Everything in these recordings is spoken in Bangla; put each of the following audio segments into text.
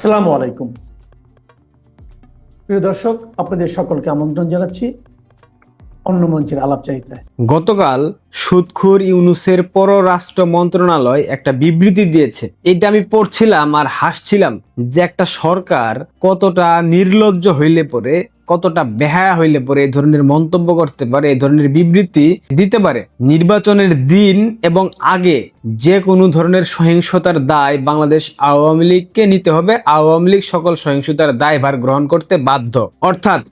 আসসালামু আলাইকুম। প্রিয় দর্শক, আপনাদের সকলকে আমন্ত্রণ জানাচ্ছি অন্য মঞ্চের আলাপ চাইতায় গতকাল সুদখুর ইউনুসের পররাষ্ট্র মন্ত্রণালয় একটা বিবৃতি দিয়েছে। এটা আমি পড়ছিলাম আর হাসছিলাম যে একটা সরকার কতটা নির্লজ্জ হইলে পরে কতটা বেহায়া হইলে পরে এই ধরনের মন্তব্য করতে পারে এই ধরনের বিবৃতি দিতে পারে। নির্বাচনের দিন এবং আগে যে কোনো ধরনের সহিংসতার দায় বাংলাদেশ আওয়ামী লীগকে নিতে হবে। আওয়ামী লীগ সকল সহিংসতার দায়ভার গ্রহণ করতে বাধ্য। অর্থাৎ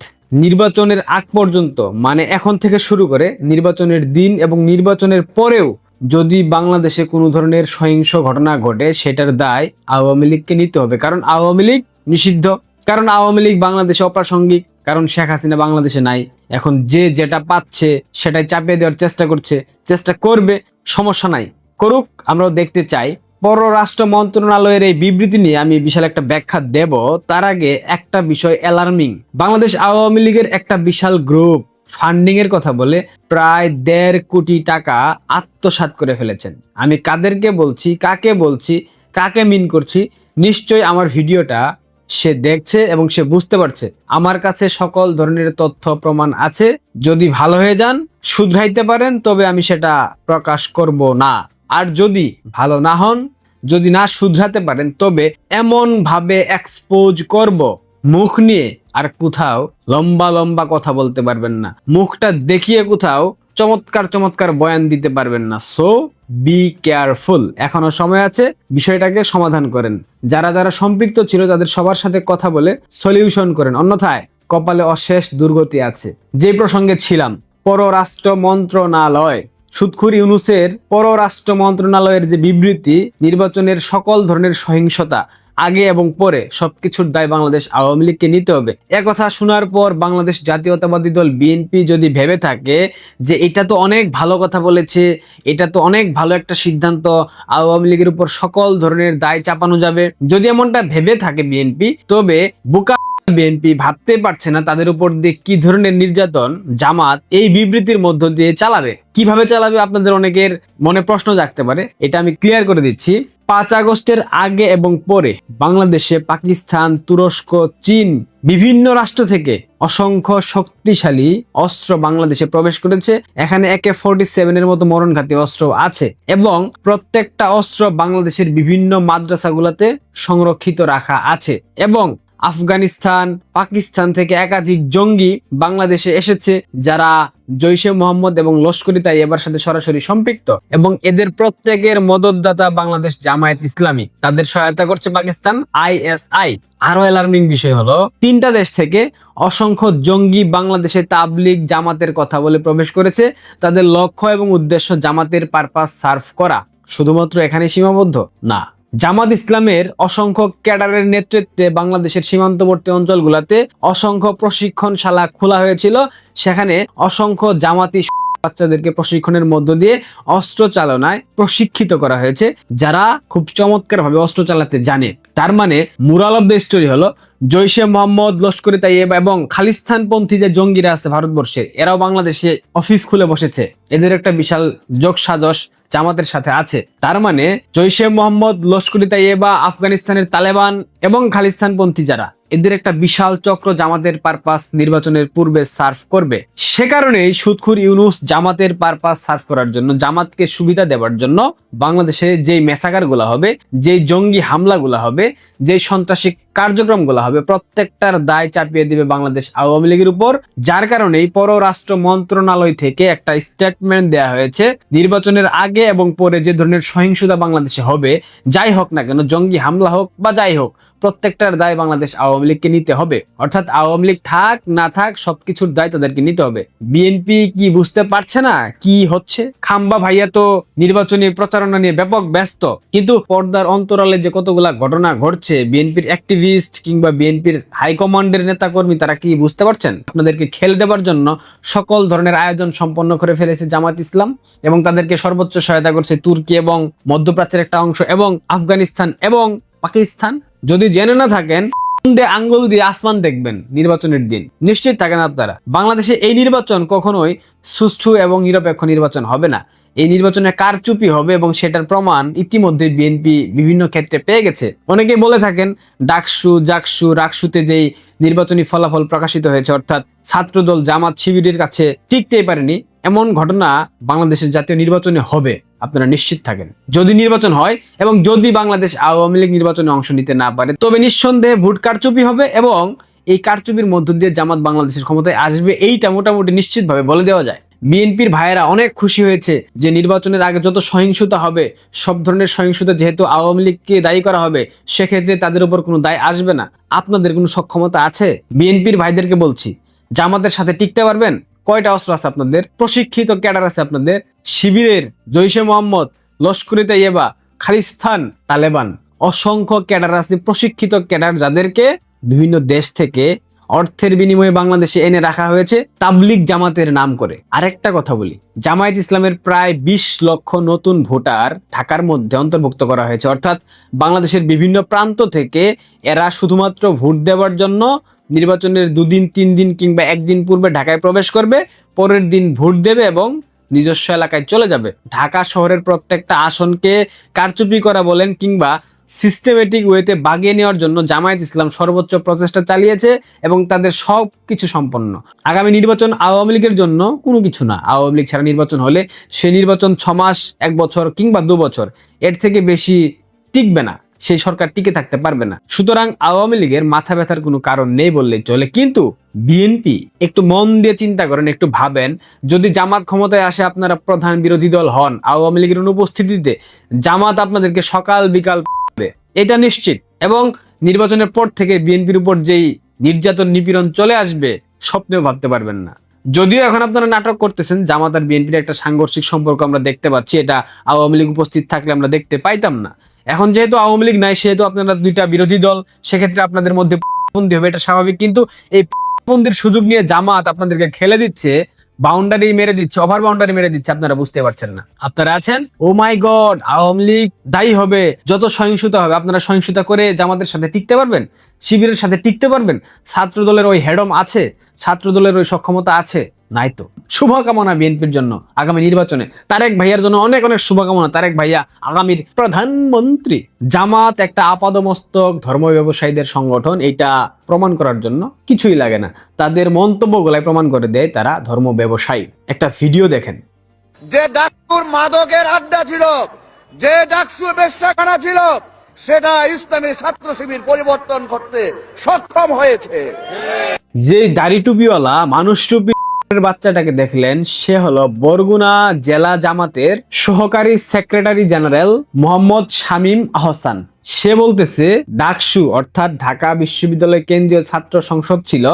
নির্বাচনের আগ পর্যন্ত মানে এখন থেকে শুরু করে নির্বাচনের দিন এবং নির্বাচনের পরেও যদি বাংলাদেশে কোনো ধরনের সহিংস ঘটনা ঘটে, সেটার দায় আওয়ামী লীগকে নিতে হবে। কারণ আওয়ামী লীগ নিষিদ্ধ। কারণ আওয়ামী লীগ বাংলাদেশে অপ্রাসঙ্গিক। কারণ শেখ হাসিনা বাংলাদেশে নাই। এখন যে যেটা পাচ্ছে, সেটাই চাপিয়ে দেওয়ার চেষ্টা করছে। চেষ্টা করবে, সমস্যা নাই। করুক, আমরাও দেখতে চাই। পররাষ্ট্র মন্ত্রণালয়ের এই বিবৃতি নিয়ে আমি বিশাল একটা ব্যাখ্যা দেব। তার আগে একটা বিষয় অ্যালার্মিং বাংলাদেশ আওয়ামী লীগের একটা বিশাল গ্রুপ ফান্ডিং এর কথা বলে প্রায় দেড় কোটি টাকা আত্মসাৎ করে ফেলেছেন। আমি কাদেরকে বলছি, কাকে বলছি, কাকে মিন করছি, নিশ্চয়ই আমার ভিডিওটা সে দেখছে এবং সে বুঝতে পারছে। আমার কাছে সকল ধরনের তথ্য, প্রমাণ আছে। যদি ভালো হয়ে যান, শুধরাইতে পারেন, তবে আমি সেটা প্রকাশ করব না। আর যদি ভালো না হন, যদি না শুধরাতে পারেন, তবে এমন ভাবে এক্সপোজ করব। মুখ নিয়ে আর কোথাও লম্বা লম্বা কথা বলতে পারবেন না। মুখটা দেখিয়ে কোথাও চমৎকার চমৎকার বয়ান দিতে পারবেন না। সো বি কেয়ারফুল এখনও সময় আছে, বিষয়টাকে সমাধান করেন। যারা যারা সম্পৃক্ত ছিল, তাদের সবার সাথে কথা বলে সলিউশন করেন। অন্যথায় কপালে অশেষ দুর্গতি আছে। যে প্রসঙ্গে ছিলাম, পররাষ্ট্র মন্ত্রণালয়। সুৎখুর ইউনুসের পররাষ্ট্র মন্ত্রণালয়ের যে বিবৃতি, নির্বাচনের সকল ধরনের সহিংসতা আগে এবং পরে সবকিছুর দায় বাংলাদেশ আওয়ামী লীগকে নিতে হবে। একথা শোনার পর বাংলাদেশ জাতীয়তাবাদী দল বিএনপি যদি ভেবে থাকে যে এটা তো অনেক ভালো কথা বলেছে, এটা তো অনেক ভালো একটা সিদ্ধান্ত, আওয়ামী লীগের উপর সকল ধরনের দায় চাপানো যাবে। যদি এমনটা ভেবে থাকে বিএনপি, তবে বুকা বিএনপি ভাবতে পারছে না তাদের উপর দিয়ে কি ধরনের নির্যাতন, জামাত এই বিবৃতির মধ্য দিয়ে চালাবে। কীভাবে চালাবে আপনাদের অনেকের মনে প্রশ্ন জাগতে পারে, এটা আমি ক্লিয়ার করে দিচ্ছি। পাঁচ আগস্টের আগে এবং পরে বাংলাদেশে, পাকিস্তান, তুরস্ক, চীন বিভিন্ন রাষ্ট্র থেকে অসংখ্য শক্তিশালী অস্ত্র বাংলাদেশে প্রবেশ করেছে। এখানে একে ফোরটি সেভেনের মতো মরণঘাতী অস্ত্র আছে এবং প্রত্যেকটা অস্ত্র বাংলাদেশের বিভিন্ন মাদ্রাসাগুলোতে সংরক্ষিত রাখা আছে এবং আফগানিস্তান, পাকিস্তান থেকে একাধিক জঙ্গি বাংলাদেশে এসেছে, যারা জৈশে মোহাম্মদ এবং লস্করি তাই এবার সাথে সরাসরি সম্পৃক্ত। এবং এদের প্রত্যেকের মদতদাতা বাংলাদেশ জামায়াত ইসলামী। তাদের সহায়তা করছে পাকিস্তান আইএসআই আরও অ্যালার্মিং বিষয় হলো, তিনটা দেশ থেকে অসংখ্য জঙ্গি বাংলাদেশে তাবলিগ জামাতের কথা বলে প্রবেশ করেছে। তাদের লক্ষ্য এবং উদ্দেশ্য জামাতের পারপাস সার্ভ করা। শুধুমাত্র এখানে সীমাবদ্ধ? না। জামাত ইসলামের অসংখ্য ক্যাডারের নেতৃত্বে বাংলাদেশের সীমান্তবর্তী অঞ্চলগুলোতে অসংখ্য প্রশিক্ষণশালা খোলা হয়েছিল। সেখানে অসংখ্য জামাতি বাচ্চাদেরকে প্রশিক্ষণের মধ্য দিয়ে অস্ত্র চালনায় প্রশিক্ষিত করা হয়েছে, যারা খুব চমৎকার ভাবে অস্ত্র চালাতে জানে। তার মানে মুরাল অব দ্য স্টোরি হলো, জৈশে মোহাম্মদ, লস্করি তাইয়েব এবং খালিস্তানপন্থী যে জঙ্গিরা আছে ভারতবর্ষে এরাও বাংলাদেশে অফিস খুলে বসেছে। এদের একটা বিশাল যোগ সাজস জামাতের সাথে আছে। তার মানে জৈশে মোহাম্মদ লস্করি তাইয়েবা আফগানিস্তানের তালেবান এবং খালিস্তানপন্থী যারা। এদের একটা বিশাল চক্র জামাতের পারপাস নির্বাচনের পূর্বে সার্ভ করবে। সে কারণেই সুদখুর ইউনুস জামাতের পারপাস সার্ভ করার জন্য, জামাতকে সুবিধা দেওয়ার জন্য বাংলাদেশে যেই মেসাগারগুলা হবে, যেই জঙ্গি হামলাগুলা হবে, যেই সন্ত্রাসী কার্যক্রমগুলো হবে, প্রত্যেকটার দায় চাপিয়ে দিবে বাংলাদেশ আওয়ামী লীগের উপর, যার কারণেই পররাষ্ট্র মন্ত্রণালয় থেকে একটা স্টেটমেন্ট দেয়া হয়েছে, নির্বাচনের আগে এবং পরে যে ধরনের সহিংসতা বাংলাদেশে হবে, যাই হোক না কেন, জঙ্গি হামলা হোক বা যাই হোক প্রত্যেকটার দায় বাংলাদেশ আওয়ামী লীগকে নিতে হবে। অর্থাৎ আওয়ামী লীগ থাক, না থাক, সবকিছুর দায় তাদেরকে নিতে হবে। বিএনপি কি বুঝতে পারছে না কি হচ্ছে? খাম্বা ভাইয়া তো নির্বাচনী প্রচারণা নিয়ে ব্যাপক ব্যস্ত। কিন্তু পর্দার অন্তরালে যে কতগুলা ঘটনা ঘটছে, বিএনপির অ্যাক্টিভিস্ট কিংবা বিএনপির হাইকমান্ডের নেতাকর্মী, তারা কি বুঝতে পারছেন? আপনাদেরকে খেল দেওয়ার জন্য সকল ধরনের আয়োজন সম্পন্ন করে ফেলেছে জামাত ইসলাম এবং তাদেরকে সর্বোচ্চ সহায়তা করছে তুর্কি এবং মধ্যপ্রাচ্যের একটা অংশ এবং আফগানিস্তান এবং পাকিস্তান। যদি জেনে না থাকেন আঙ্গুল দিয়ে আসমান দেখবেন নির্বাচনের দিন? নিশ্চিত থাকেন আপনারা। বাংলাদেশে এই নির্বাচন কখনোই সুষ্ঠু এবং নিরপেক্ষ নির্বাচন হবে না। এই নির্বাচনে কারচুপি হবে এবং সেটার প্রমাণ ইতিমধ্যে বিএনপি বিভিন্ন ক্ষেত্রে পেয়ে গেছে। অনেকে বলে থাকেন, ডাকসু, জাকসু, রাকসুতে যেই নির্বাচনী ফলাফল প্রকাশিত হয়েছে, অর্থাৎ ছাত্রদল জামাত শিবিরের কাছে টিকতেই পারেনি, এমন ঘটনা বাংলাদেশের জাতীয় নির্বাচনে হবে। আপনারা নিশ্চিত থাকেন। যদি নির্বাচন হয় এবং যদি বাংলাদেশ আওয়ামী লীগ নির্বাচনে অংশ নিতে না পারে, তবে নিঃসন্দেহে ভোট কারচুপি হবে এবং এই কারচুপির মধ্য দিয়ে জামাত বাংলাদেশের ক্ষমতায় আসবে, এইটা মোটামুটি নিশ্চিতভাবে বলে দেওয়া যায়। বিএনপির ভাইয়েরা অনেক খুশি হয়েছে যে নির্বাচনের আগে যত সহিংসতা হবে, সব ধরনের সহিংসতা যেহেতু আওয়ামী লীগকে দায়ী করা হবে, সেক্ষেত্রে তাদের উপর কোনো দায় আসবে না। আপনাদের কোনো সক্ষমতা আছে? বিএনপির ভাইদেরকে বলছি, জামাতের সাথে টিকতে পারবেন? কয়টা অস্ত্র আছে আপনাদের? প্রশিক্ষিত ক্যাডার আছে আপনাদের? শিবিরের জৈশে মোহাম্মদ লস্করি তাইয়েবা খালিস্তান তালেবান। অসংখ্য ক্যাডার আছে, প্রশিক্ষিত ক্যাডার যাদেরকে বিভিন্ন দেশ থেকে অর্থের বিনিময়ে বাংলাদেশে এনে রাখা হয়েছে তাবলিগ জামাতের নাম করে। আরেকটা কথা বলি, জামায়াত ইসলামের প্রায় বিশ লক্ষ নতুন ভোটার ঢাকার মধ্যে অন্তর্ভুক্ত করা হয়েছে। অর্থাৎ বাংলাদেশের বিভিন্ন প্রান্ত থেকে এরা শুধুমাত্র ভোট দেওয়ার জন্য নির্বাচনের দুদিন, তিন দিন কিংবা একদিন পূর্বে ঢাকায় প্রবেশ করবে, পরের দিন ভোট দেবে এবং নিজস্ব এলাকায় চলে যাবে। ঢাকা শহরের প্রত্যেকটা আসনকে কারচুপি করা বলেন কিংবা সিস্টেমেটিক ওয়েতে বাগিয়ে নেওয়ার জন্য জামায়াত ইসলাম সর্বোচ্চ প্রচেষ্টা চালিয়েছে এবং তাদের সব কিছু সম্পন্ন। আগামী নির্বাচন আওয়ামী লীগের জন্য কোনো কিছু না। আওয়ামী লীগ ছাড়া নির্বাচন হলে সে নির্বাচন ছ মাস এক বছর কিংবা দু বছর, এর থেকে বেশি টিকবে না। সেই সরকার টিকে থাকতে পারবে না। সুতরাং আওয়ামী লীগের মাথা ব্যথার কোনো কারণ নেই বললেই চলে। কিন্তু বিএনপি একটু মন দিয়ে চিন্তা করেন, একটু ভাবেন, যদি জামাত ক্ষমতায় আসে আপনারা প্রধান বিরোধী দল হন আওয়ামী লীগের অনুপস্থিতিতে, জামাত আপনাদেরকে সকাল বিকাল এটা নিশ্চিত। এবং নির্বাচনের পর থেকে বিএনপির উপর যেই নির্যাতন নিপীড়ন চলে আসবে, স্বপ্নেও ভাবতে পারবেন না। যদিও এখন আপনারা নাটক করতেছেন, জামাত আর বিএনপির একটা সাংঘর্ষিক সম্পর্ক আমরা দেখতে পাচ্ছি, এটা আওয়ামী লীগ উপস্থিত থাকলে আমরা দেখতে পাইতাম না। এখন যেহেতু আওয়ামী লীগ নাই, সেহেতু আপনারা দুইটা বিরোধী দল, সেক্ষেত্রে আপনাদের মধ্যে বন্দি হবে, এটা স্বাভাবিক। কিন্তু এই বন্দির সুযোগ নিয়ে জামাত আপনাদেরকে খেলে দিচ্ছে বাউন্ডারি মেরে দিচ্ছে ওভার বাউন্ডারি মেরে দিচ্ছে, আপনারা বুঝতে পারছেন না। আপনারা আছেন? Oh my god Awami League দায়ী হবে, যত সহিংসতা হবে, আপনারা সহিংসতা করে জামাতের সাথে টিকতে পারবেন? শিবিরের সাথে টিকতে পারবেন? ছাত্র দলের ওই হেডম আছে ছাত্র দলের ওই সক্ষমতা আছে। নাই তো। শুভকামনা বিএনপির জন্য আগামী নির্বাচনে। তারেক ভাইয়ার জন্য অনেক অনেক শুভকামনা। তারেক ভাইয়া আগামীর প্রধানমন্ত্রী। জামাত একটা আপাদমস্তক ধর্ম ব্যবসায়ীদের সংগঠন এটা প্রমাণ করার জন্য কিছুই লাগে না। তাদের মন্তব্যগুলাই প্রমাণ করে দেয় তারা ধর্ম ব্যবসায়ী। একটা ভিডিও দেখেন। যে ডাকুর মাদকের আড্ডা ছিল যে ডাকসু বেশ্যাখানা ছিল সেটা ইসলামী ছাত্র শিবির পরিবর্তন করতে সক্ষম হয়েছে। যে দাড়ি টুপিওয়ালা মানুষ টুপি বাচ্চাটাকে দেখলেন, সে হলো বরগুনা জেলা জামাতের সহকারী সেক্রেটারি জেনারেল মোহাম্মদ শামীম আহসান। সে বলতেছে, ডাকসু অর্থাৎ ঢাকা বিশ্ববিদ্যালয় কেন্দ্রীয় ছাত্র সংসদ ছিল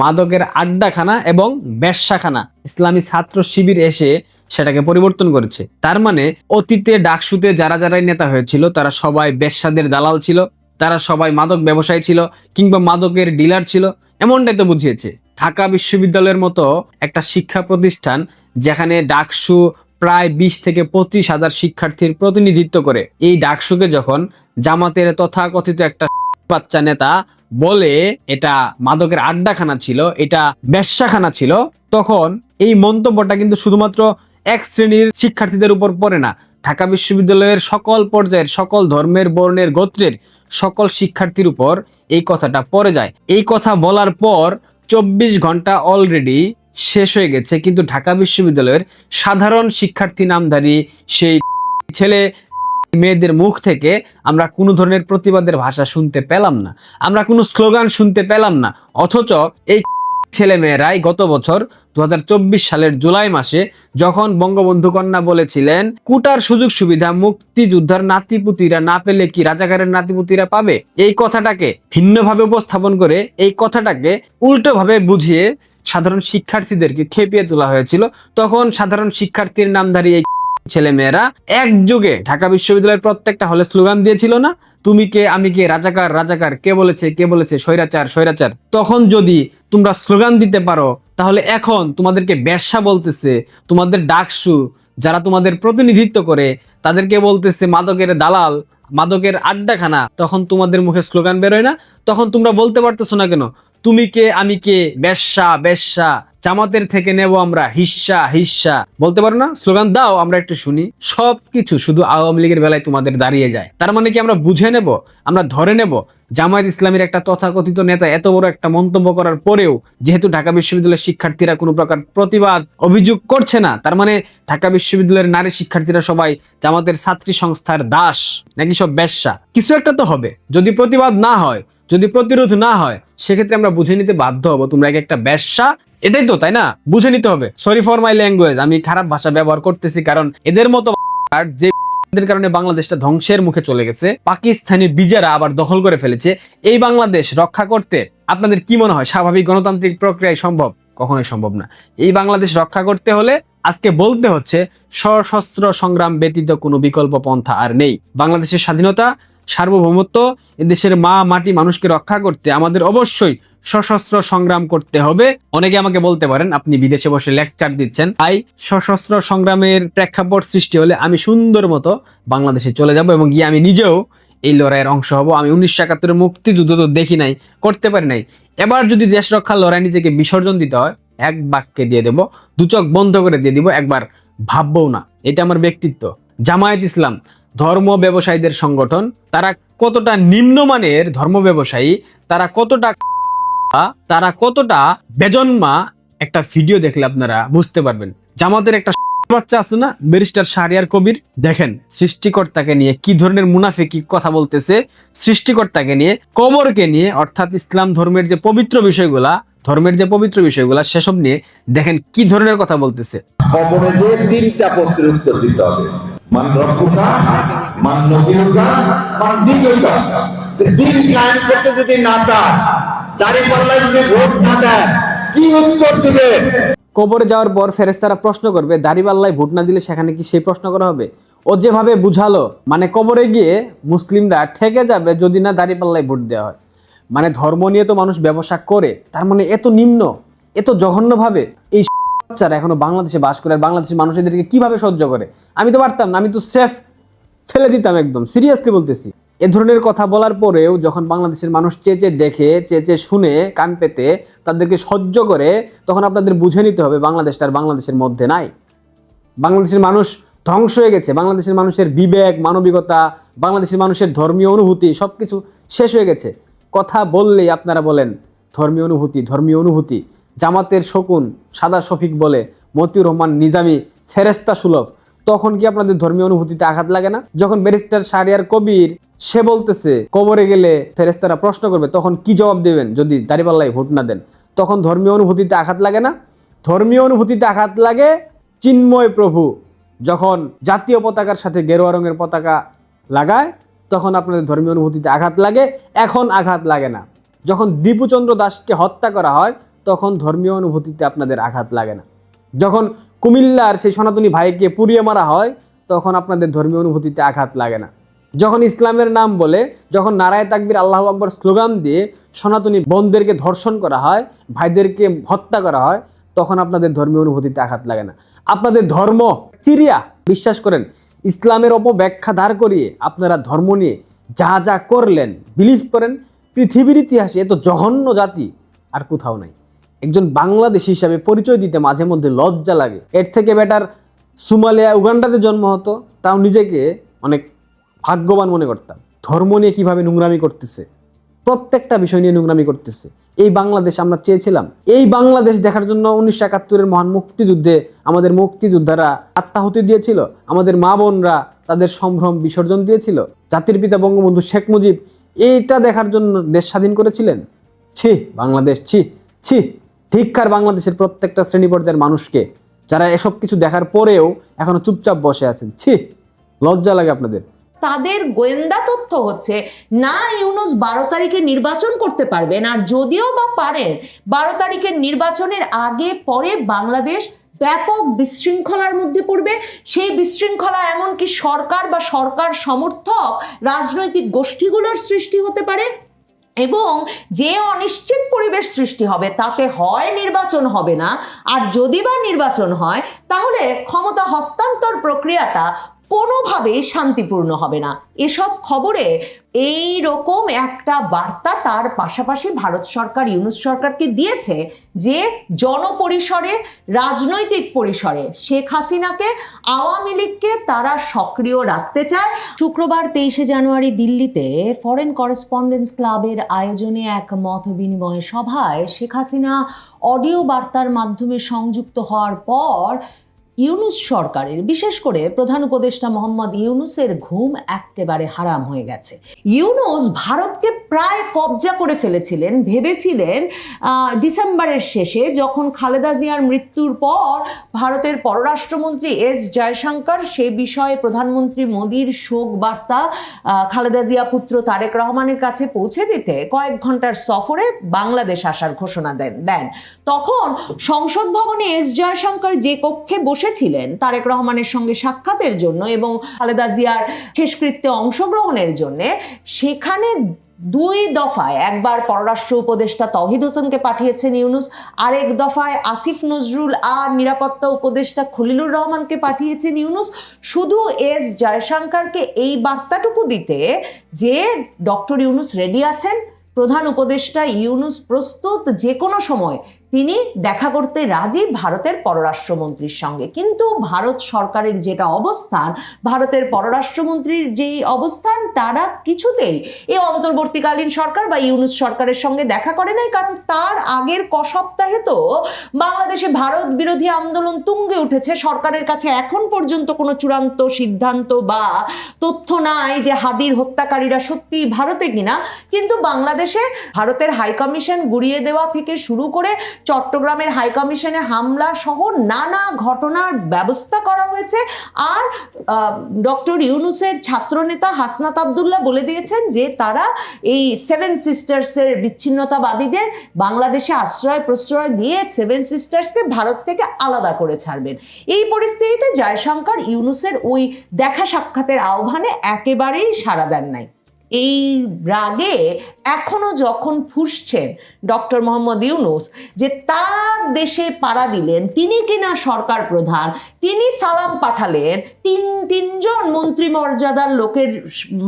মাদকের আড্ডাখানা এবং বেশ্যাখানা। ইসলামী ছাত্র শিবির এসে সেটাকে পরিবর্তন করেছে। তার মানে অতীতে ডাকসুতে যারা যারাই নেতা হয়েছিল, তারা সবাই বেশ্যাদের দালাল ছিল, তারা সবাই মাদক ব্যবসায়ী ছিল কিংবা মাদকের ডিলার ছিল, এমনটাই তো বুঝিয়েছে। ঢাকা বিশ্ববিদ্যালয়ের মতো একটা শিক্ষা প্রতিষ্ঠান যেখানে ডাকসু প্রায় বিশ থেকে পঁচিশ হাজার শিক্ষার্থীর প্রতিনিধিত্ব করে। এই ডাকসুকে যখন জামাতের তথাকথিত একটা বাচ্চা নেতা বলে এটা মাদকের আড্ডাখানা ছিল, এটা ব্যবসাখানা ছিল, তখন এই মন্তব্যটা কিন্তু শুধুমাত্র এক শ্রেণির শিক্ষার্থীদের উপর পড়ে না। ঢাকা বিশ্ববিদ্যালয়ের সকল পর্যায়ের, সকল ধর্মের, বর্ণের, গোত্রের সকল শিক্ষার্থীর উপর এই কথাটা পড়ে যায়। এই কথা বলার পর চব্বিশ ঘণ্টা অলরেডি শেষ হয়ে গেছে, কিন্তু ঢাকা বিশ্ববিদ্যালয়ের সাধারণ শিক্ষার্থী নামধারী সেই ছেলে মেয়েদের মুখ থেকে আমরা কোনো ধরনের প্রতিবাদের ভাষা শুনতে পেলাম না। আমরা কোনো স্লোগান শুনতে পেলাম না। অথচ এই ছেলে মেয়েরাই গত বছর দু হাজার চব্বিশ সালের জুলাই মাসে যখন বঙ্গবন্ধু কন্যা বলেছিলেন, কুটার সুযোগ সুবিধা মুক্তিযোদ্ধার নাতিপুতিরা না পেলে কি রাজাকারের নাতিপুতিরা পাবে? এই কথাটাকে ভিন্নভাবে উপস্থাপন করে এই কথাটাকে উল্টোভাবে বুঝিয়ে সাধারণ শিক্ষার্থীদেরকে খেপিয়ে তোলা হয়েছিল। তখন সাধারণ শিক্ষার্থীর নামধারী এই ছেলে মেয়েরা একযোগে ঢাকা বিশ্ববিদ্যালয়ের প্রত্যেকটা হলে স্লোগান দিয়েছিল না তুমি কে, আমি কে, রাজাকার রাজাকার, কে বলেছে কে বলেছে, স্বৈরাচার স্বৈরাচার। তখন যদি তোমরা স্লোগান দিতে পারো, তাহলে এখন তোমাদেরকে ব্যবসা বলতেছে, তোমাদের ডাকসু, যারা তোমাদের প্রতিনিধিত্ব করে, তাদেরকে বলতেছে মাদকের দালাল, মাদকের আড্ডাখানা। তখন তোমাদের মুখে স্লোগান বেরোয় না? তখন তোমরা বলতে পারতেছো না কেন? তুমি কে, আমি কে? ব্যবসা ব্যবসা। জামাতের থেকে নেব আমরা হিস্সা হিস্সা বলতে পারো না? স্লোগান দাও, আমরা একটু শুনি। সবকিছু শুধু আওয়ামী লীগের বেলায় তোমাদের দাঁড়িয়ে যায়। তার মানে কি আমরা বুঝে নেব? আমরা ধরে নেব জামায়াত ইসলামের একটা তথাকথিত নেতা এত বড় একটা মন্তব্য করার পরেও যেহেতু ঢাকা বিশ্ববিদ্যালয়ের শিক্ষার্থীরা কোনো প্রকার প্রতিবাদ, অভিযোগ করছে না, তার মানে ঢাকা বিশ্ববিদ্যালয়ের নারী শিক্ষার্থীরা সবাই জামাতের ছাত্রী সংস্থার দাস, নাকি সব ব্যবসা কিছু একটা তো হবে। যদি প্রতিবাদ না হয়, যদি প্রতিরোধ না হয়, সেক্ষেত্রে আমরা বুঝে নিতে বাধ্য হব তোমরা এক একটা ব্যবসা এটাই তো, তাই না? বুঝে নিতে হবে। সরি ফর মাই ল্যাঙ্গুয়েজ আমি খারাপ ভাষা ব্যবহার করতেছি কারণ এদের মতো যে এদের কারণে বাংলাদেশটা ধ্বংসের মুখে চলে গেছে। পাকিস্তানি বিজারা আবার দখল করে ফেলেছে। এই বাংলাদেশ রক্ষা করতে আপনাদের কি মনে হয়? স্বাভাবিক গণতান্ত্রিক প্রক্রিয়ায় সম্ভব? কখনোই সম্ভব না। এই বাংলাদেশ রক্ষা করতে হলে আজকে বলতে হচ্ছে, সশস্ত্র সংগ্রাম ব্যতীত কোনো বিকল্প পন্থা আর নেই। বাংলাদেশের স্বাধীনতা সার্বভৌমত্ব, এদেশের মা, মাটি মানুষকে রক্ষা করতে আমাদের অবশ্যই সশস্ত্র সংগ্রাম করতে হবে। অনেকে আমাকে বলতে পারেন, আপনি বিদেশে বসে লেকচার দিচ্ছেন। তাই সশস্ত্র সংগ্রামের প্রেক্ষাপট সৃষ্টি হলে আমি সুন্দর মতো বাংলাদেশে চলে যাব এবং গিয়ে আমি নিজেও এই লড়াইয়ের অংশ হব। আমি উনিশশো একাত্তরের মুক্তিযুদ্ধ তো দেখি নাই, করতে পারি নাই। এবার যদি দেশ রক্ষার লড়াই নিজেকে বিসর্জন দিতে হয়, এক বাক্যে দিয়ে দেব দুচক বন্ধ করে দিয়ে দিব, একবার ভাববো না। এটা আমার ব্যক্তিত্ব। জামায়াত ইসলাম ধর্ম ব্যবসায়ীদের সংগঠন, তারা কতটা নিম্নমানের ধর্ম ব্যবসায়ী, তারা কতটা তারা কতটা বেজন্মা, একটা ভিডিও দেখলে আপনারা বুঝতে পারবেন। জামাতের একটা বাচ্চা আছে না, ব্যারিস্টার শাহরিয়ার কবির, দেখেন সৃষ্টিকর্তাকে নিয়ে কি ধরনের মুনাফিকি কথা বলতেছে, সৃষ্টিকর্তাকে নিয়ে, কবরকে নিয়ে, অর্থাৎ ইসলাম ধর্মের যে পবিত্র বিষয়গুলা, ধর্মের যে পবিত্র বিষয়গুলা, সেসব নিয়ে দেখেন কি ধরনের কথা বলতেছে। কবরে যে তিনটা প্রশ্নের উত্তর দিতে হবে। মান রব্বুকা মান নবীকা মান দিনুকা দিন কায়েম করতে যদি না চান দাঁড়িয়ে ভোট না দেন কি উত্তর দিবে? কবরে যাওয়ার পর ফেরেস্তারা প্রশ্ন করবে ভোট না দিলে সেখানে কি সেই প্রশ্ন করা হবে? ও যেভাবে বুঝালো মানে কবরে গিয়ে মুসলিমরা ঠেকে যাবে যদি না দাড়িপাল্লায় ভোট দেওয়া হয়। মানে ধর্ম নিয়ে তো মানুষ ব্যবসা করে, তার মানে এত নিম্ন এত জঘন্যভাবে। এই বাচ্চারা এখনও বাংলাদেশে বাস করে আর বাংলাদেশের মানুষ এদেরকে কীভাবে সহ্য করে? আমি তো পারতাম না, আমি তো সেফ ফেলে দিতাম একদম। সিরিয়াসলি বলতেছি। এ ধরনের কথা বলার পরেও যখন বাংলাদেশের মানুষ চেয়ে দেখে, চেয়ে শুনে, কান পেতে তাদেরকে সহ্য করে, তখন আপনাদের বুঝে নিতে হবে বাংলাদেশটা আর বাংলাদেশের মধ্যে নাই। বাংলাদেশের মানুষ ধ্বংস হয়ে গেছে, বাংলাদেশের মানুষের বিবেক, মানবিকতা, বাংলাদেশের মানুষের ধর্মীয় অনুভূতি সব কিছু শেষ হয়ে গেছে। কথা বললেই আপনারা বলেন, ধর্মীয় অনুভূতি ধর্মীয় অনুভূতি। জামাতের শকুন সাদা শফিক বলে মতিউর রহমান নিজামি ফেরেস্তা সুলভ। তখন কি আপনাদের ধর্মীয় অনুভূতিতে আঘাত লাগে না? যখন ব্যারিস্টার সারিয়ার কবির সে বলতেছে, কবরে গেলে ফেরেস্তারা প্রশ্ন করবে, তখন কি জবাব দেবেন যদি দাঁড়িপাল্লায় ভোট না দেন? তখন ধর্মীয় অনুভূতিতে আঘাত লাগে না? ধর্মীয় অনুভূতিতে আঘাত লাগে চিন্ময় প্রভু। যখন জাতীয় পতাকার সাথে গেরুয়া রঙের পতাকা লাগায়, তখন আপনাদের ধর্মীয় অনুভূতিতে আঘাত লাগে, এখন আঘাত লাগে না। যখন দীপুচন্দ্র দাসকে হত্যা করা হয় তখন ধর্মীয় অনুভূতিতে আপনাদের আঘাত লাগে না। যখন কুমিল্লার সেই সনাতনী ভাইকে পুড়িয়ে মারা হয়, তখন আপনাদের ধর্মীয় অনুভূতিতে আঘাত লাগে না। যখন ইসলামের নাম বলে, যখন নারায় তাকবির আল্লাহ আকবর স্লোগান দিয়ে সনাতনী বোনদেরকে ধর্ষণ করা হয়, ভাইদেরকে হত্যা করা হয়, তখন আপনাদের ধর্মীয় অনুভূতিতে আঘাত লাগে না। আপনাদের ধর্ম চিরিয়া, বিশ্বাস করেন, ইসলামের অপব্যাখ্যা দাঁড় করিয়ে আপনারা ধর্ম নিয়ে যা যা করলেন বিলিভ করেন, পৃথিবীর ইতিহাসে এত জঘন্য জাতি আর কোথাও নাই। একজন বাংলাদেশি হিসাবে পরিচয় দিতে মাঝে মধ্যে লজ্জা লাগে। এর থেকে বেটার সুমালিয়া উগান্ডাতে জন্ম হতো, তাও নিজেকে অনেক ভাগ্যবান মনে করতাম। ধর্ম নিয়ে কীভাবে নোংরামি করতেছে? প্রত্যেকটা বিষয় নিয়ে নোংরামি করতেছে। এই বাংলাদেশ আমরা চেয়েছিলাম। এই বাংলাদেশ দেখার জন্য উনিশশো একাত্তরের মহান মুক্তিযুদ্ধে আমাদের মুক্তিযোদ্ধারা আত্মাহুতি দিয়েছিল, আমাদের মা বোনরা তাদের সম্ভ্রম বিসর্জন দিয়েছিল। জাতির পিতা বঙ্গবন্ধু শেখ মুজিব এইটা দেখার জন্য দেশ স্বাধীন করেছিলেন। ছি, বাংলাদেশ, ছি ছি। ধিক্ষার বাংলাদেশের প্রত্যেকটা শ্রেণি পর্যায়ের মানুষকে। যারা এসব কিছু দেখার পরেও এখনও চুপচাপ বসে আছেন। ছি, লজ্জা লাগে আপনাদের। তাদের গোয়েন্দা তথ্য হচ্ছে, না ইউনুস বারো তারিখে নির্বাচন করতে পারবেন, আর যদিও বা পারেন, বারো তারিখের নির্বাচনের আগে পরে বাংলাদেশ ব্যাপক বিশৃঙ্খলার মধ্যে পড়বে। সেই বিশৃঙ্খলা এমনকি সরকার বা সরকার সমর্থক রাজনৈতিক গোষ্ঠীগুলোর সৃষ্টি হতে পারে। এবং যে অনিশ্চিত পরিবেশ সৃষ্টি হবে, তাতে হয় নির্বাচন হবে না। আর যদি বা নির্বাচন হয়, তাহলে ক্ষমতা হস্তান্তর প্রক্রিয়াটা কোনোভাবেই শান্তিপূর্ণ হবে না। এসব খবরে এই রকম একটা বার্তা তার পাশাপাশি ভারত সরকার, ইউনুস সরকারকে দিয়েছে যে জনপরিসরে, রাজনৈতিক পরিসরে শেখ হাসিনাকে আওয়ামী লীগকে তারা সক্রিয় রাখতে চায়। শুক্রবার তেইশে জানুয়ারি দিল্লিতে ফরেন করেসপন্ডেন্স ক্লাবের আয়োজনে এক মত বিনিময় সভায় শেখ হাসিনা অডিও বার্তার মাধ্যমে সংযুক্ত হওয়ার পর ইউনুস সরকারের, বিশেষ করে প্রধান উপদেষ্টা মোহাম্মদ ইউনুসের ঘুম একেবারে হারাম হয়ে গেছে। ইউনুস ভারতকে প্রায় কবজা করে ফেলেছিলেন। ভেবেছিলেন ডিসেম্বরের শেষে যখন খালেদা জিয়ার মৃত্যুর পর ভারতের পররাষ্ট্রমন্ত্রী এস জয়শঙ্কর, সে বিষয়ে প্রধানমন্ত্রী মোদীর শোক বার্তা খালেদা জিয়া পুত্র তারেক রহমানের কাছে পৌঁছে দিতে কয়েক ঘণ্টার সফরে বাংলাদেশ আসার ঘোষণা দেন দেন। তখন সংসদ ভবনে এস জয়শঙ্কর যে কক্ষে বসেছিলেন তারেক রহমানের সঙ্গে সাক্ষাতের জন্য এবং খালেদা জিয়ার শেষকৃত্যে অংশগ্রহণের জন্য, সেখানে দুই দফায়, একবার পররাষ্ট্র উপদেষ্টা তহিদ হোসেনকে পাঠিয়েছেন ইউনুস, আরেক দফায় আসিফ নজরুল আর নিরাপত্তা উপদেষ্টা খলিলুর রহমানকে পাঠিয়েছেন ইউনুস। শুধু এস জয়শঙ্করকে এই বার্তাটুকু দিতে যে ডক্টর ইউনুস রেডি আছেন, প্রধান উপদেষ্টা ইউনুস প্রস্তুত যে কোনো সময় তিনি দেখা করতে রাজি ভারতের পররাষ্ট্রমন্ত্রীর সঙ্গে। কিন্তু ভারত সরকারের যেটা অবস্থান, ভারতের পররাষ্ট্রমন্ত্রীর যেই অবস্থান, তারা কিছুতেই এ অন্তর্বর্তীকালীন সরকার বা ইউনুস সরকারের সঙ্গে দেখা করে নাই। কারণ তার আগের ক সপ্তাহে তো বাংলাদেশে ভারত বিরোধী আন্দোলন তুঙ্গে উঠেছে। সরকারের কাছে এখন পর্যন্ত কোনো চূড়ান্ত সিদ্ধান্ত বা তথ্য নাই যে হাদির হত্যাকারীরা সত্যি ভারতে কিনা। কিন্তু বাংলাদেশে ভারতের হাইকমিশন গুড়িয়ে দেওয়া থেকে শুরু করে চট্টগ্রামের হাইকমিশনে হামলা সহ নানা ঘটনার ব্যবস্থা করা হয়েছে। আর ডক্টর ইউনুসের ছাত্রনেতা হাসনাত আবদুল্লাহ বলে দিয়েছেন যে তারা এই সেভেন সিস্টার্সের বিচ্ছিন্নতাবাদীদের বাংলাদেশে আশ্রয় প্রশ্রয় দিয়ে সেভেন সিস্টার্সকে ভারত থেকে আলাদা করে ছাড়বেন। এই পরিস্থিতিতে জয়শঙ্কর ইউনুসের ওই দেখা সাক্ষাতের আহ্বানে একেবারেই সাড়া দেন নাই। এই রাগে এখনও যখন ফুসছেন ডক্টর মোহাম্মদ ইউনুস যে তার দেশে পাড়া দিলেন, তিনি কিনা সরকার প্রধান, তিনি সালাম পাঠালেন তিন, তিনজন মন্ত্রী মর্যাদার লোকের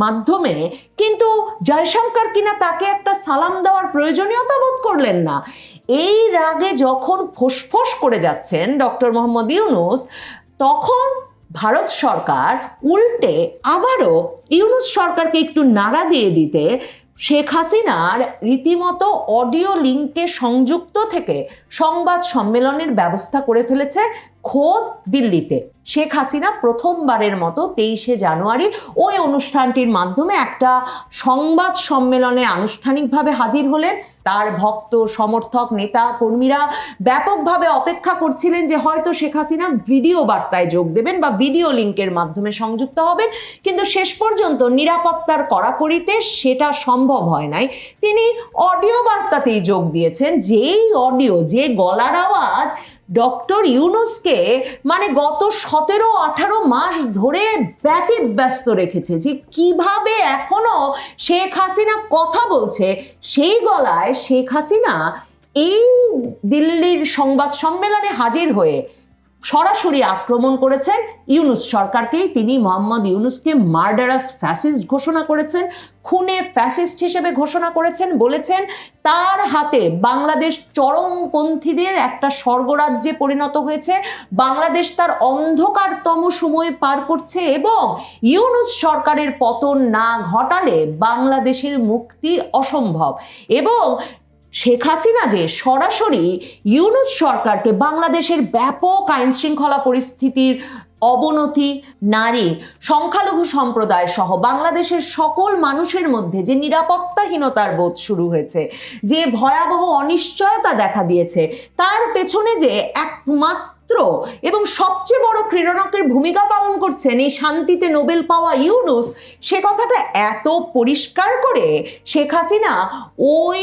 মাধ্যমে, কিন্তু জয়শঙ্কর কিনা তাকে একটা সালাম দেওয়ার প্রয়োজনীয়তা বোধ করলেন না। এই রাগে যখন ফোসফোস করে যাচ্ছেন ডক্টর মোহাম্মদ ইউনুস, তখন ভারত সরকার উল্টে আবারও ইউনুস সরকারকে একটু নাড়া দিয়ে দিতে শেখ হাসিনার রীতিমতো অডিও লিঙ্কে সংযুক্ত থেকে সংবাদ সম্মেলনের ব্যবস্থা করে ফেলেছে খোদ দিল্লিতে। শেখ হাসিনা প্রথমবারের মতো তেইশে জানুয়ারি ওই অনুষ্ঠানটির মাধ্যমে একটা সংবাদ সম্মেলনে আনুষ্ঠানিকভাবে হাজির হলেন। তার ভক্ত, সমর্থক, নেতা, কর্মীরা ব্যাপকভাবে অপেক্ষা করছিলেন যে হয়তো শেখ হাসিনা ভিডিও বার্তায় যোগ দেবেন বা ভিডিও লিঙ্কের মাধ্যমে সংযুক্ত হবেন। কিন্তু শেষ পর্যন্ত নিরাপত্তার কড়াকড়িতে সেটা সম্ভব হয় নাই। তিনি অডিও বার্তাতেই যোগ দিয়েছেন, যেই অডিও, যে গলার আওয়াজ ডক্টর ইউনুসকে মানে গত সতেরো, আঠারো মাস ধরে ব্যতীত ব্যস্ত রেখেছে যে কীভাবে এখনও শেখ হাসিনা কথা বলছে, সেই গলায় শেখ হাসিনা এই দিল্লির সংবাদ সম্মেলনে হাজির হয়ে সরাসরি আক্রমণ করেছেন ইউনুস সরকারকেই। তিনি মোহাম্মদ ইউনুসকে মার্ডারাস ফ্যাসিস্ট ঘোষণা করেছেন, খুনে ফ্যাসিস্ট হিসেবে ঘোষণা করেছেন, বলেছেন তার হাতে বাংলাদেশ চরমপন্থীদের একটা স্বর্গরাজ্যে পরিণত হয়েছে। বাংলাদেশ তার অন্ধকারতম সময় পার করছে এবং ইউনুস সরকারের পতন না ঘটালে বাংলাদেশের মুক্তি অসম্ভব। এবং শেখ হাসিনা যে সরাসরি ইউনুস সরকারকে বাংলাদেশের ব্যাপক আইন শৃঙ্খলা পরিস্থিতির অবনতি, নারী, সংখ্যালঘু সম্প্রদায় সহ বাংলাদেশের সকল মানুষের মধ্যে যে নিরাপত্তাহীনতার বোধ শুরু হয়েছে, যে ভয়াবহ অনিশ্চয়তা দেখা দিয়েছে, তার পেছনে যে একমাত্র এবং সবচেয়ে বড় ক্রীড়নকের ভূমিকা পালন করছেন এই শান্তিতে নোবেল পাওয়া ইউনুস, সে কথাটা এত পরিষ্কার করে শেখ হাসিনা ওই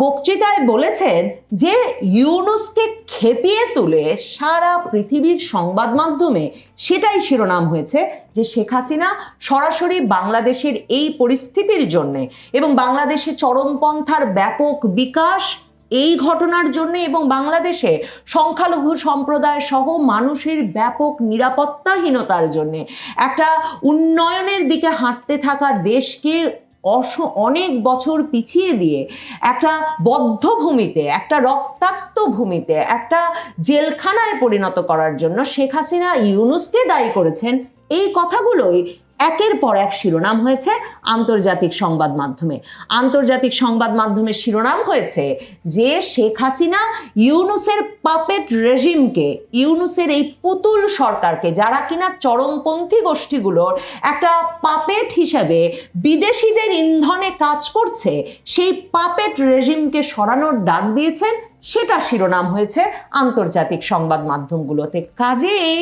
বক্তৃতায় বলেছেন যে ইউনুসকে খেপিয়ে তুলে সারা পৃথিবীর সংবাদ মাধ্যমে সেটাই শিরোনাম হয়েছে যে শেখ হাসিনা সরাসরি বাংলাদেশের এই পরিস্থিতির জন্যে এবং বাংলাদেশে চরমপন্থার ব্যাপক বিকাশ এই ঘটনার জন্য এবং বাংলাদেশে সংখ্যালঘু সম্প্রদায় সহ মানুষের ব্যাপক নিরাপত্তাহীনতার জন্য একটা উন্নয়নের দিকে হাঁটতে থাকা দেশকে অস, অনেক বছর পিছিয়ে দিয়ে একটা বদ্ধ ভূমিতে একটা রক্তাক্ত ভূমিতে, একটা জেলখানায় পরিণত করার জন্য শেখ হাসিনা ইউনুসকে দায়ী করেছেন। এই কথাগুলোই একের পর এক শিরোনাম হয়েছে আন্তর্জাতিক সংবাদ মাধ্যমে। আন্তর্জাতিক সংবাদ মাধ্যমের শিরোনাম হয়েছে যে শেখ হাসিনা ইউনুসের পাপেট রেজিমকে, ইউনুসের এই পুতুল সরকারকে, যারা কিনা চরমপন্থী গোষ্ঠীগুলোর একটা পাপেট হিসেবে বিদেশিদের ইন্ধনে কাজ করছে, সেই পাপেট রেজিমকে সরানোর ডাক দিয়েছেন সেটা শিরোনাম হয়েছে আন্তর্জাতিক সংবাদ মাধ্যমগুলোতে। কাজেই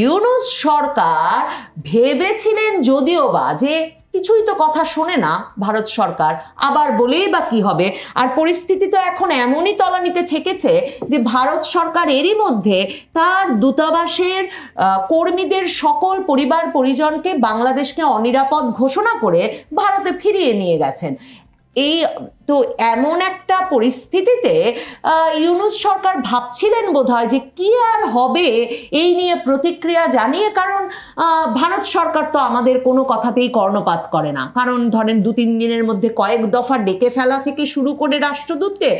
ইউনুস সরকার ভেবেছিলেন যদিও বা যে কিছুই তো কথা শোনে না ভারত সরকার, আবার বলেই বা কি হবে? আর পরিস্থিতি তো এখন এমনই তলানিতে ঠেকেছে যে ভারত সরকার এরই মধ্যে তার দূতাবাসের কর্মীদের সকল পরিবার পরিজনকে বাংলাদেশকে অনিরাপদ ঘোষণা করে ভারতে ফিরিয়ে নিয়ে গেছেন। এই, তো এমন একটা পরিস্থিতিতে ইউনুস সরকার ভাবছিলেন বোধহয় যে কি আর হবে এই নিয়ে প্রতিক্রিয়া জানিয়ে, কারণ ভারত সরকার তো আমাদের কোনো কথাতেই কর্ণপাত করে না। কারণ ধরেন দু তিন দিনের মধ্যে কয়েক দফা ডেকে ফেলা থেকে শুরু করে রাষ্ট্রদূতকে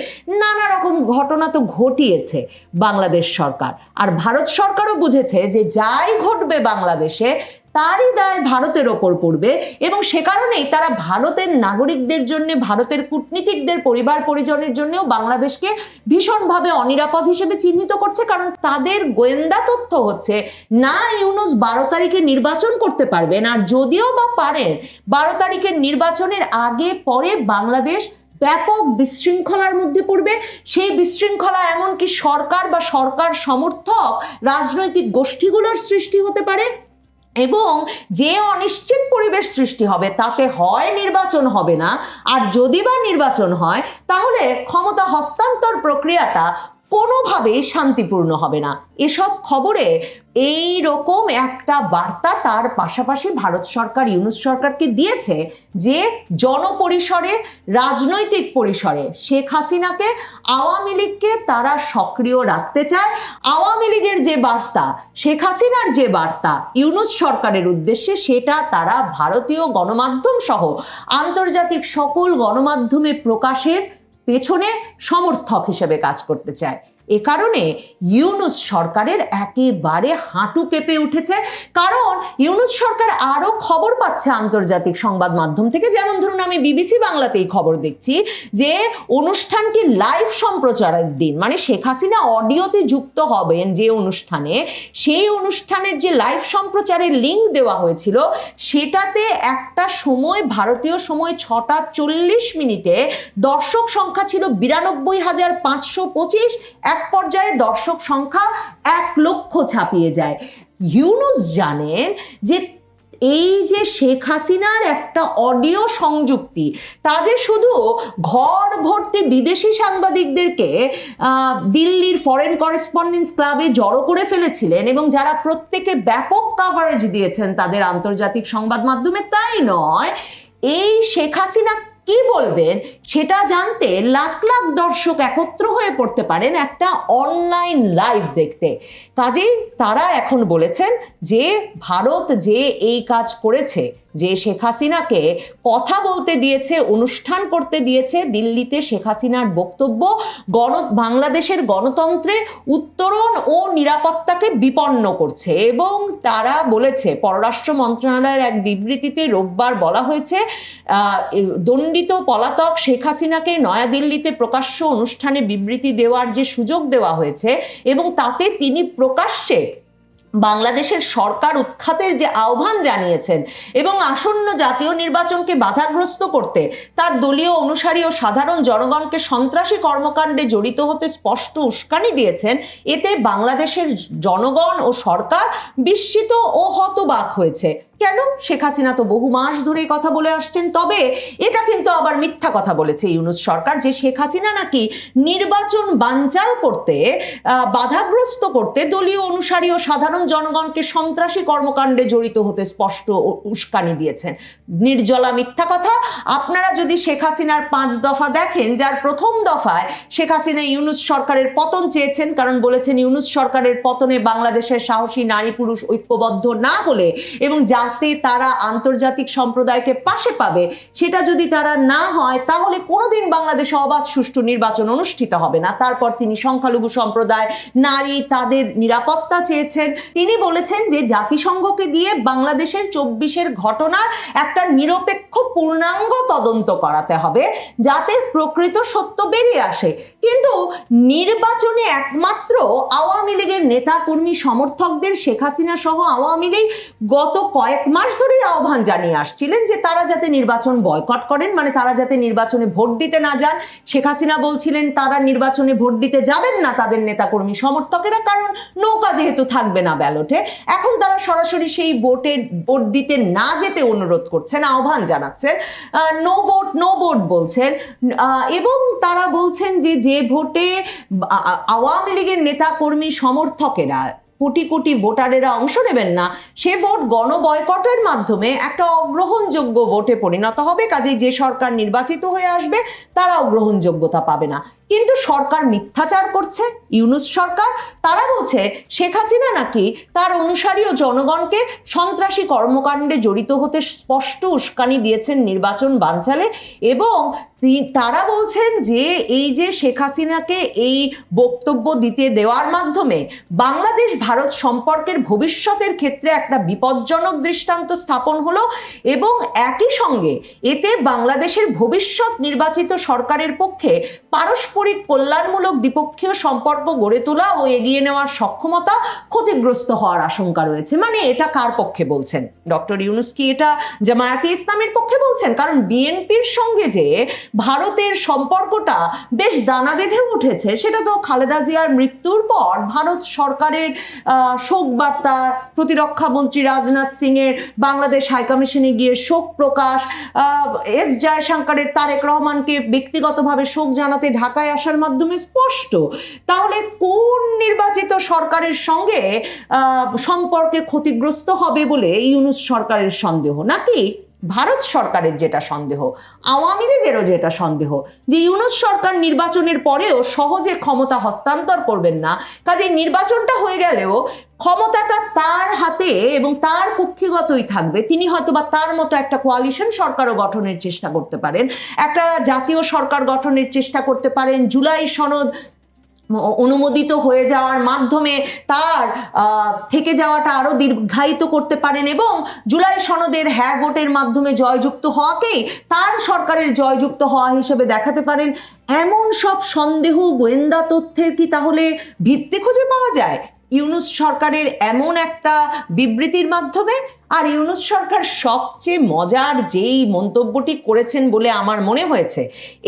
নানা রকম ঘটনা তো ঘটিয়েছে বাংলাদেশ সরকার। আর ভারত সরকারও বুঝেছে যে যাই ঘটবে বাংলাদেশে তারই দায় ভারতের ওপর পড়বে এবং সে কারণেই তারা ভারতের নাগরিকদের জন্য, ভারতের কূটনীতিকদের পরিবার পরিজনের জন্যও বাংলাদেশকে ভীষণভাবে অনিরাপদ হিসেবে চিহ্নিত করছে। কারণ তাদের গোয়েন্দা তথ্য হচ্ছে, না ইউনুস বারো তারিখে নির্বাচন করতে পারবেন। আর যদিও বা পারেন, বারো তারিখের নির্বাচনের আগে পরে বাংলাদেশ ব্যাপক বিশৃঙ্খলার মধ্যে পড়বে। সেই বিশৃঙ্খলা এমনকি সরকার বা সরকার সমর্থক রাজনৈতিক গোষ্ঠীগুলোর সৃষ্টি হতে পারে। এবং যে অনিশ্চিত পরিবেশ সৃষ্টি হবে, তাতে হয় নির্বাচন হবে না। আর যদি বা নির্বাচন হয়, তাহলে ক্ষমতা হস্তান্তর প্রক্রিয়াটা কোনোভাবেই শান্তিপূর্ণ হবে না। এসব খবরে এই রকম একটা বার্তা তার পাশাপাশি ভারত সরকার, ইউনুস সরকারকে দিয়েছে যে জনপরিসরে, রাজনৈতিক পরিসরে শেখ হাসিনাকে আওয়ামী লীগকে তারা সক্রিয় রাখতে চায়। আওয়ামী লীগের যে বার্তা, শেখ হাসিনার যে বার্তা, ইউনুস সরকারের উদ্দেশ্যে সেটা তারা ভারতীয় গণমাধ্যম সহ আন্তর্জাতিক সকল গণমাধ্যমে প্রকাশের পেছনে সমর্থক হিসেবে কাজ করতে চায়। এ কারণে ইউনুস সরকারের একেবারে হাঁটু কেঁপে উঠেছে। কারণ ইউনুস সরকার আরও খবর পাচ্ছে আন্তর্জাতিক সংবাদ মাধ্যম থেকে। যেমন ধরুন, আমি বিবিসি বাংলাতেই খবর দেখছি যে অনুষ্ঠানটি লাইভ সম্প্রচারের দিন। মানে শেখ হাসিনা অডিওতে যুক্ত হবেন যে অনুষ্ঠানে, সেই অনুষ্ঠানের যে লাইভ সম্প্রচারের লিঙ্ক দেওয়া হয়েছিল, সেটাতে একটা সময়, ভারতীয় সময় ছটা চল্লিশ মিনিটে দর্শক সংখ্যা ছিল বিরানব্বই হাজার পাঁচশো পঁচিশ এক পর্যায়ে দর্শক সংখ্যা এক লক্ষ ছাপিয়ে যায়। ইউনুস জানেন যে এই যে শেখ হাসিনার একটা অডিও সংযুক্তি, তা যে শুধু ঘর ভর্তি বিদেশি সাংবাদিকদেরকে দিল্লির ফরেন করেসপন্ডেন্স ক্লাবে জড়ো করে ফেলেছিলেন এবং যারা প্রত্যেকে ব্যাপক কাভারেজ দিয়েছেন তাদের আন্তর্জাতিক সংবাদ মাধ্যমে, তাই নয়। এই শেখ হাসিনা কি বলবেন? সেটা জানতে লাখ লাখ দর্শক একত্র হয়ে পড়তে পারেন একটা অনলাইন লাইভ দেখতে। কাজেই তারা এখন বলেছেন যে, ভারত যে এই কাজ করেছে যে শেখ হাসিনাকে কথা বলতে দিয়েছে, অনুষ্ঠান করতে দিয়েছে দিল্লিতে শেখ হাসিনার বক্তব্য, গণ, বাংলাদেশের গণতন্ত্রে উত্তরণ ও নিরাপত্তাকে বিপন্ন করছে এবং তারা বলেছে, পররাষ্ট্র মন্ত্রণালয়ের এক বিবৃতিতে রোববার বলা হয়েছে দণ্ডিত পলাতক শেখ হাসিনাকে নয়াদিল্লিতে প্রকাশ্য অনুষ্ঠানে বিবৃতি দেওয়ার যে সুযোগ দেওয়া হয়েছে এবং তাতে তিনি প্রকাশ্যে বাংলাদেশের সরকার উৎখাতের যে আহ্বান জানিয়েছেন এবং আসন্ন জাতীয় নির্বাচনকে বাধাগ্রস্ত করতে তার দলীয় অনুসারী ও সাধারণ জনগণকে সন্ত্রাসী কর্মকাণ্ডে জড়িত হতে স্পষ্ট উস্কানি দিয়েছেন। এতে বাংলাদেশের জনগণ ও সরকার বিস্মিত ও হতবাক হয়েছে। কেন? শেখ হাসিনা তো বহু মাস ধরে কথা বলে আসছেন। তবে এটা কিন্তু আবার মিথ্যা কথা বলেছে ইউনুস সরকার যে শেখ হাসিনা নাকি নির্বাচন বানচাল করতে বাধাগ্রস্ত করতে দলীয় অনুসারী ও সাধারণ জনগণকে সন্ত্রাসী কর্মকাণ্ডে জড়িত হতে স্পষ্ট উস্কানি দিয়েছেন। নির্জলা মিথ্যা কথা। আপনারা যদি শেখ হাসিনার পাঁচ দফা দেখেন, যার প্রথম দফায় শেখ হাসিনা ইউনুস সরকারের পতন চেয়েছেন, কারণ বলেছেন ইউনুস সরকারের পতনে বাংলাদেশের সাহসী নারী পুরুষ ঐক্যবদ্ধ না হলে এবং যাতে তারা আন্তর্জাতিক সম্প্রদায়কে পাশে পাবে, সেটা যদি তারা না হয়, তাহলে কোনোদিন বাংলাদেশে অবাধ সুষ্ঠু নির্বাচন অনুষ্ঠিত হবে না। তারপর তিনি সংখ্যালঘু সম্প্রদায়, নারী তাদের নিরাপত্তা চেয়েছেন। তিনি বলেছেন যে জাতিসংঘকে দিয়ে বাংলাদেশের চব্বিশের ঘটনার একটা নিরপেক্ষ পূর্ণাঙ্গ তদন্ত করাতে হবে, যাতে প্রকৃত সত্য বেরিয়ে আসে। কিন্তু নির্বাচনে একমাত্র আওয়ামী লীগের নেতা কর্মী সমর্থকদের শেখ হাসিনা সহ আওয়ামী লীগ গত কয়েক মাস ধরেই আহ্বান জানিয়ে আসছিলেন যে তারা যাতে নির্বাচন বয়কট করেন মানে তারা যাতে নির্বাচনে ভোট দিতে না যান। শেখ হাসিনা বলছিলেন, তারা নির্বাচনে ভোট দিতে যাবেন না তাদের নেতাকর্মী সমর্থকেরা, কারণ নৌকা যেহেতু থাকবে না ব্যালটে। এখন তারা সরাসরি সেই ভোটে ভোট দিতে না যেতে অনুরোধ করছেন, আহ্বান জানাচ্ছেন। নো ভোট নো ভোট বলছেন। এবং তারা বলছেন যে যে ভোটে আওয়ামী লীগের নেতা কর্মী সমর্থকেরা কোটি কোটি ভোটারেরা অংশ নেবেন না, সে ভোট গণবয়কটের মাধ্যমে একটা অগ্রহণযোগ্য ভোটে পরিণত হবে। কাজেই যে সরকার নির্বাচিত হয়ে আসবে, তারা অগ্রহণযোগ্যতা পাবে না। কিন্তু সরকার মিথ্যাচার করছে, ইউনুস সরকার। তারা বলছে, শেখ হাসিনা নাকি তার অনুসারী ও জনগণকে সন্ত্রাসী কর্মকাণ্ডে জড়িত হতে স্পষ্ট উস্কানি দিয়েছেন নির্বাচন বানচালে এবং তারা বলছেন যে এই যে শেখ হাসিনাকে এই বক্তব্য দিতে দেওয়ার মাধ্যমে বাংলাদেশ ভারত সম্পর্কের ভবিষ্যতের ক্ষেত্রে একটা বিপজ্জনক দৃষ্টান্ত স্থাপন হলো এবং একই সঙ্গে এতে বাংলাদেশের ভবিষ্যৎ নির্বাচিত সরকারের পক্ষে পারস্পরিক কল্যাণমূলক দ্বিপক্ষীয় সম্পর্ক গড়ে তোলা ও এগিয়ে নেওয়ার সক্ষমতা ক্ষতিগ্রস্ত হওয়ার আশঙ্কা রয়েছে। মানে এটা কার পক্ষে বলছেন? ডক্টর ইউনুস কি এটা জামায়াতে ইসলামের পক্ষে বলছেন? কারণ বিএনপির সঙ্গে যে ভারতের সম্পর্কটা বেশ দানা বেঁধে উঠেছে, সেটা তো খালেদা জিয়ার মৃত্যুর পর ভারত সরকারের শোক বার্তা, প্রতিরক্ষা মন্ত্রী রাজনাথ সিং এর বাংলাদেশ হাইকমিশনে গিয়ে শোক প্রকাশ এস জয়শঙ্করের তারেক রহমানকে ব্যক্তিগতভাবে শোক জানাতে ঢাকায় আসার মাধ্যমে স্পষ্ট। তাহলে কোন নির্বাচিত সরকারের সঙ্গে সম্পর্কে ক্ষতিগ্রস্ত হবে বলে ইউনুস সরকারের সন্দেহ? নাকি ভারত সরকারের যেটা সন্দেহ, আওয়ামী লীগেরও যেটা সন্দেহ, যে ইউনুস সরকার নির্বাচনের পরেও সহজে ক্ষমতা হস্তান্তর করবেন না। কাজে নির্বাচনটা হয়ে গেলেও ক্ষমতাটা তার হাতে এবং তার কুক্ষিগতই থাকবে। তিনি হয়তো বা তার মতো একটা কোয়ালিশন সরকারও গঠনের চেষ্টা করতে পারেন। একটা জাতীয় সরকার গঠনের চেষ্টা করতে পারেন। জুলাই সনদ অনুমোদিত হয়ে যাওয়ার মাধ্যমে তার থেকে যাওয়াটা আরও দীর্ঘায়িত করতে পারেন এবং জুলাই সনদের হ্যাঁ ভোটের মাধ্যমে জয়যুক্ত হওয়াকেই তার সরকারের জয়যুক্ত হওয়া হিসেবে দেখাতে পারেন। এমন সব সন্দেহ, গোয়েন্দা তথ্যের কি তাহলে ভিত্তি খুঁজে পাওয়া যায়? ইউনুস সরকারের এমন একটা বিবৃতির মাধ্যমে আর ইউনুস সরকার সবচেয়ে মজার যেই মন্তব্যটি করেছেন বলে আমার মনে হয়েছে,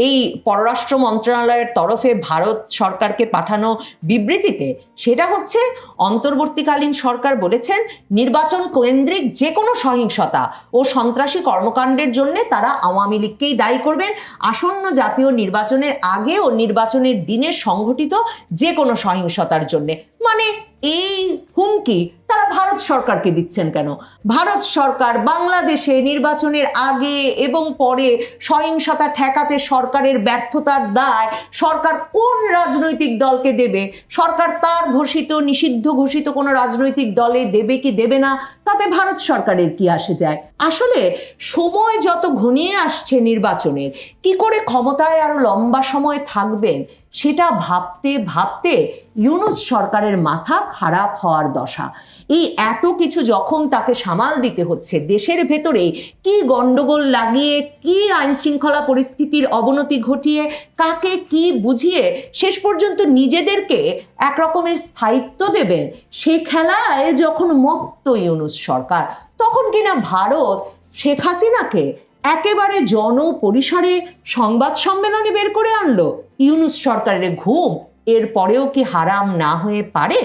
এই পররাষ্ট্র মন্ত্রণালয়ের তরফে ভারত সরকারকে পাঠানো বিবৃতিতে, সেটা হচ্ছে অন্তর্বর্তীকালীন সরকার বলেছেন, নির্বাচন কেন্দ্রিক যে কোনো সহিংসতা ও সন্ত্রাসী কর্মকাণ্ডের জন্য তারা আওয়ামী লীগকেই দায়ী করবেন। আসন্ন জাতীয় নির্বাচনের আগে ও নির্বাচনের দিনে সংঘটিত যে কোনো সহিংসতার জন্য। মানে এই হুমকি তারা ভারত সরকারকে দিচ্ছেন কেন? ভারত সরকার বাংলাদেশে নির্বাচনের আগে এবং পরে সহিংসতা ঠেকাতে সরকারের ব্যর্থতার দায় সরকার কোন রাজনৈতিক দলকে দেবে? সরকার তার ঘোষিত, নিষিদ্ধ ঘোষিত কোনো রাজনৈতিক দলে দেবে কি দেবে না? তাতে ভারত সরকারের কি আসে যায়? আসলে সময় যত ঘনিয়ে আসছে নির্বাচনের, কি করে ক্ষমতায় আরও লম্বা সময় থাকবেন? সেটা ভাবতে ভাবতে ইউনুস সরকারের মাথা খারাপ হওয়ার দশা। এই এত কিছু যখন তাকে সামাল দিতে হচ্ছে, দেশের ভেতরে কি গন্ডগোল লাগিয়ে, কি আইন শৃঙ্খলা পরিস্থিতির অবনতি ঘটিয়ে, কাকে কি বুঝিয়ে শেষ পর্যন্ত নিজেদেরকে এক রকমের স্থায়িত্ব দেবেন সে খেলায় যখন মত্ত ইউনুস সরকার, তখন কিনা ভারত শেখ হাসিনাকে একেবারে জন পরিসরে সংবাদ সম্মেলনে বের করে আনলো। ইউনুস সরকারের ঘুম এর পরেও কি হারাম না হয়ে পারে?